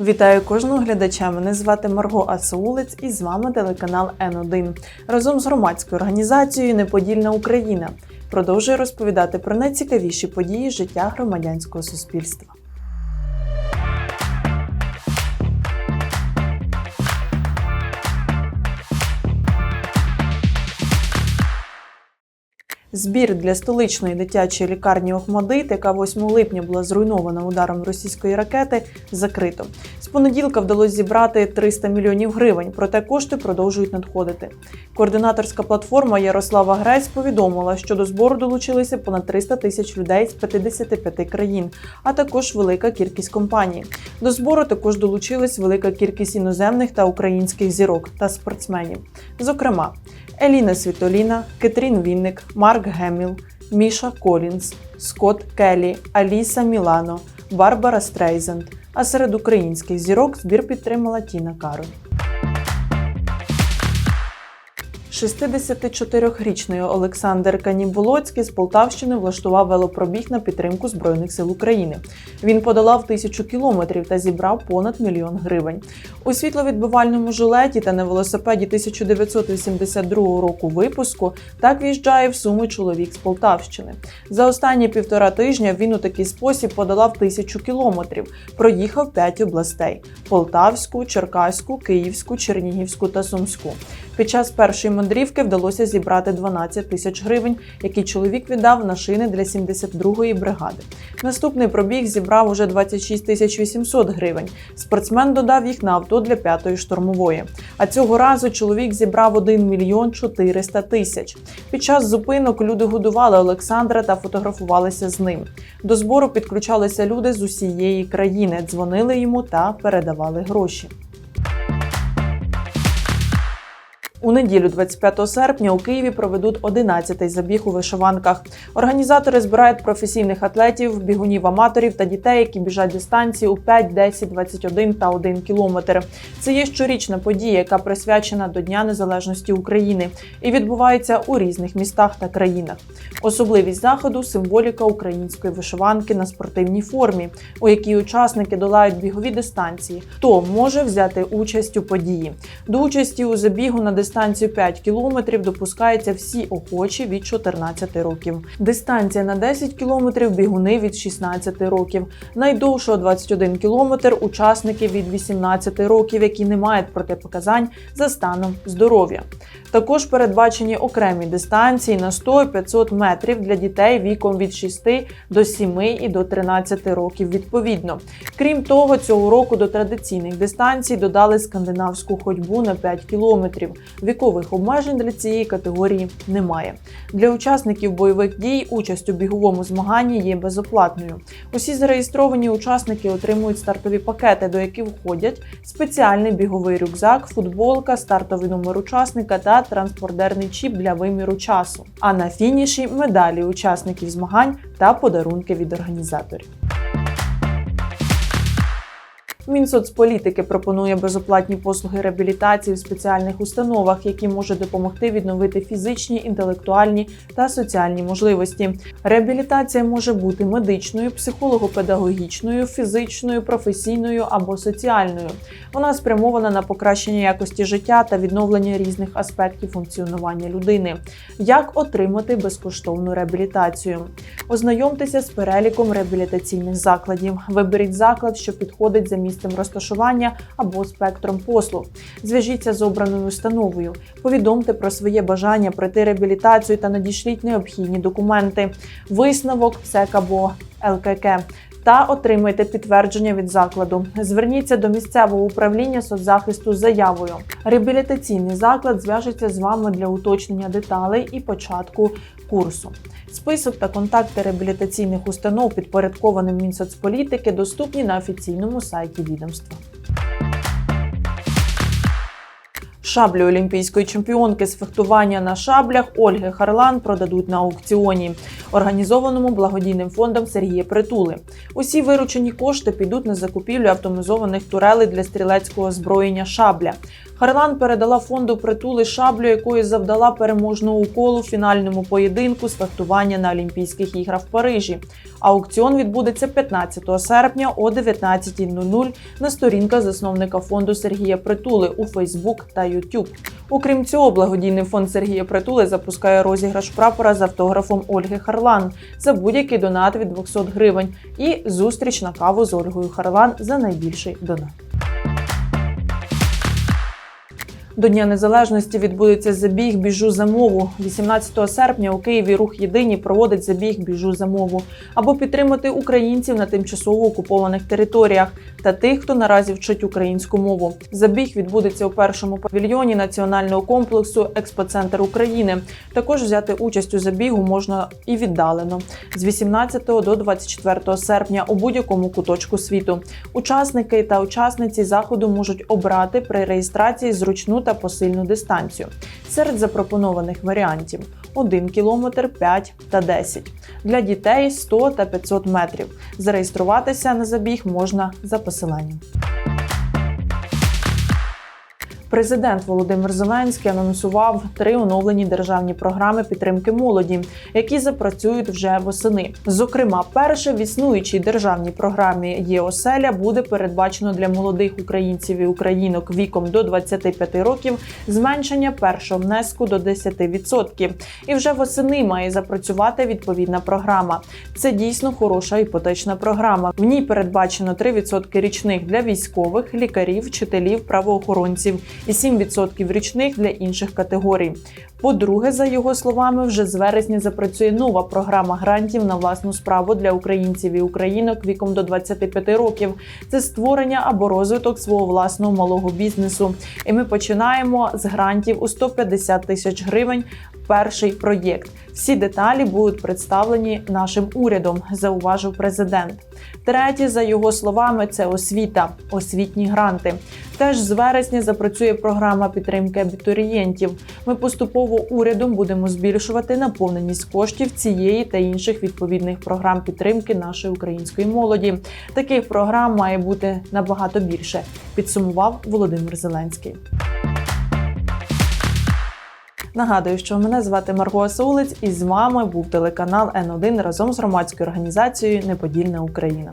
Вітаю кожного глядача. Мене звати Марго Асаулець і з вами телеканал Н1. Разом з громадською організацією Неподільна Україна продовжує розповідати про найцікавіші події життя громадянського суспільства. Збір для столичної дитячої лікарні Охмадит, яка 8 липня була зруйнована ударом російської ракети, закрито. З понеділка вдалося зібрати 300 мільйонів гривень, проте кошти продовжують надходити. Координаторська платформа Ярослава Грець повідомила, що до збору долучилися понад 300 тисяч людей з 55 країн, а також велика кількість компаній. До збору також долучилась велика кількість іноземних та українських зірок та спортсменів. Зокрема, Еліна Світоліна, Кетрін Вінник, Марк Геміл, Міша Колінс, Скотт Келлі, Аліса Мілано, Барбара Стрейзенд. А серед українських зірок збір підтримала Тіна Кароль. 64-річний Олександр Каніболоцький з Полтавщини влаштував велопробіг на підтримку Збройних сил України. Він подолав тисячу кілометрів та зібрав понад мільйон гривень. У світловідбивальному жилеті та на велосипеді 1982 року випуску так в'їжджає в суми чоловік з Полтавщини. За останні півтора тижня він у такий спосіб подолав тисячу кілометрів, проїхав п'ять областей: Полтавську, Черкаську, Київську, Чернігівську та Сумську. Під час першої мандрівки вдалося зібрати 12 тисяч гривень, які чоловік віддав на шини для 72-ї бригади. Наступний пробіг зібрав уже 26 тисяч 800 гривень. Спортсмен додав їх на авто для п'ятої штурмової. А цього разу чоловік зібрав 1 мільйон 400 тисяч. Під час зупинок люди годували Олександра та фотографувалися з ним. До збору підключалися люди з усієї країни, дзвонили йому та передавали гроші. У неділю, 25 серпня, у Києві проведуть 11-й забіг у вишиванках. Організатори збирають професійних атлетів, бігунів аматорів та дітей, які біжать дистанції у 5, 10, 21 та 1 кілометр. Це є щорічна подія, яка присвячена до Дня Незалежності України і відбувається у різних містах та країнах. Особливість заходу символіка української вишиванки на спортивній формі, у якій учасники долають бігові дистанції. Хто може взяти участь у події? До участі у забігу на дистанцію 5 кілометрів допускаються всі охочі від 14 років. Дистанція на 10 кілометрів бігуни від 16 років. Найдовшого 21 кілометр учасники від 18 років, які не мають протипоказань за станом здоров'я. Також передбачені окремі дистанції на 100 і 500 метрів для дітей віком від 6 до 7 і до 13 років відповідно. Крім того, цього року до традиційних дистанцій додали скандинавську ходьбу на 5 кілометрів. Вікових обмежень для цієї категорії немає. Для учасників бойових дій участь у біговому змаганні є безоплатною. Усі зареєстровані учасники отримують стартові пакети, до яких входять спеціальний біговий рюкзак, футболка, стартовий номер учасника та транспордерний чіп для виміру часу. А на фініші медалі учасників змагань та подарунки від організаторів. Мінсоцполітики пропонує безоплатні послуги реабілітації в спеціальних установах, які можуть допомогти відновити фізичні, інтелектуальні та соціальні можливості. Реабілітація може бути медичною, психолого-педагогічною, фізичною, професійною або соціальною. Вона спрямована на покращення якості життя та відновлення різних аспектів функціонування людини. Як отримати безкоштовну реабілітацію? Ознайомтеся з переліком реабілітаційних закладів. Виберіть заклад, що підходить за місцем розташування або спектром послуг. Зв'яжіться з обраною установою. Повідомте про своє бажання пройти реабілітацію та надішліть необхідні документи, висновок СЕК або ЛКК. Та отримайте підтвердження від закладу. Зверніться до місцевого управління соцзахисту з заявою. Реабілітаційний заклад зв'яжеться з вами для уточнення деталей і початку курсу. Список та контакти реабілітаційних установ, підпорядкованим Мінсоцполітики, доступні на офіційному сайті відомства. Шаблю олімпійської чемпіонки з фехтування на шаблях Ольги Харлан продадуть на аукціоні. організованому благодійним фондом Сергія Притули. Усі виручені кошти підуть на закупівлю автоматизованих турелей для стрілецького озброєння шабля. Харлан передала фонду притули шаблю, якою завдала переможного уколу в фінальному поєдинку з фехтування на Олімпійських іграх в Парижі. Аукціон відбудеться 15 серпня о 19.00 на сторінках засновника фонду Сергія Притули у Фейсбук та Ютуб. Окрім цього, благодійний фонд Сергія Притули запускає розіграш прапора з автографом Ольги Харлан за будь-який донат від 200 гривень і зустріч на каву з Ольгою Харлан за найбільший донат. До Дня Незалежності відбудеться забіг біжу за мову. 18 серпня у Києві рух єдині проводить забіг біжу за мову, аби підтримати українців на тимчасово окупованих територіях та тих, хто наразі вчить українську мову. Забіг відбудеться у першому павільйоні національного комплексу Експоцентр України. Також взяти участь у забігу можна і віддалено з 18 до 24 серпня у будь-якому куточку світу. Учасники та учасниці заходу можуть обрати при реєстрації зручну та посильну дистанцію серед запропонованих варіантів: 1 км, 5 та 10. Для дітей 100 та 500 метрів. Зареєструватися на забіг можна за посиланням. Президент Володимир Зеленський анонсував три оновлені державні програми підтримки молоді, які запрацюють вже восени. Зокрема, перше в існуючій державній програмі ЄОСЕЛЯ буде передбачено для молодих українців і українок віком до 25 років зменшення першого внеску до 10%. І вже восени має запрацювати відповідна програма. Це дійсно хороша іпотечна програма. В ній передбачено 3% річних для військових, лікарів, вчителів, правоохоронців і 7% річних для інших категорій. По-друге, за його словами, вже з вересня запрацює нова програма грантів на власну справу для українців і українок віком до 25 років. Це створення або розвиток свого власного малого бізнесу. І ми починаємо з грантів у 150 тисяч гривень. Перший проєкт. Всі деталі будуть представлені нашим урядом, зауважив президент. Третє, за його словами, це освіта, освітні гранти. Теж з вересня запрацює програма підтримки абітурієнтів. Ми поступово урядом будемо збільшувати наповненість коштів цієї та інших відповідних програм підтримки нашої української молоді. Таких програм має бути набагато більше. Підсумував Володимир Зеленський. Нагадую, що мене звати Марго Сулиць, і з вами був телеканал Н1 разом з громадською організацією Неподільна Україна.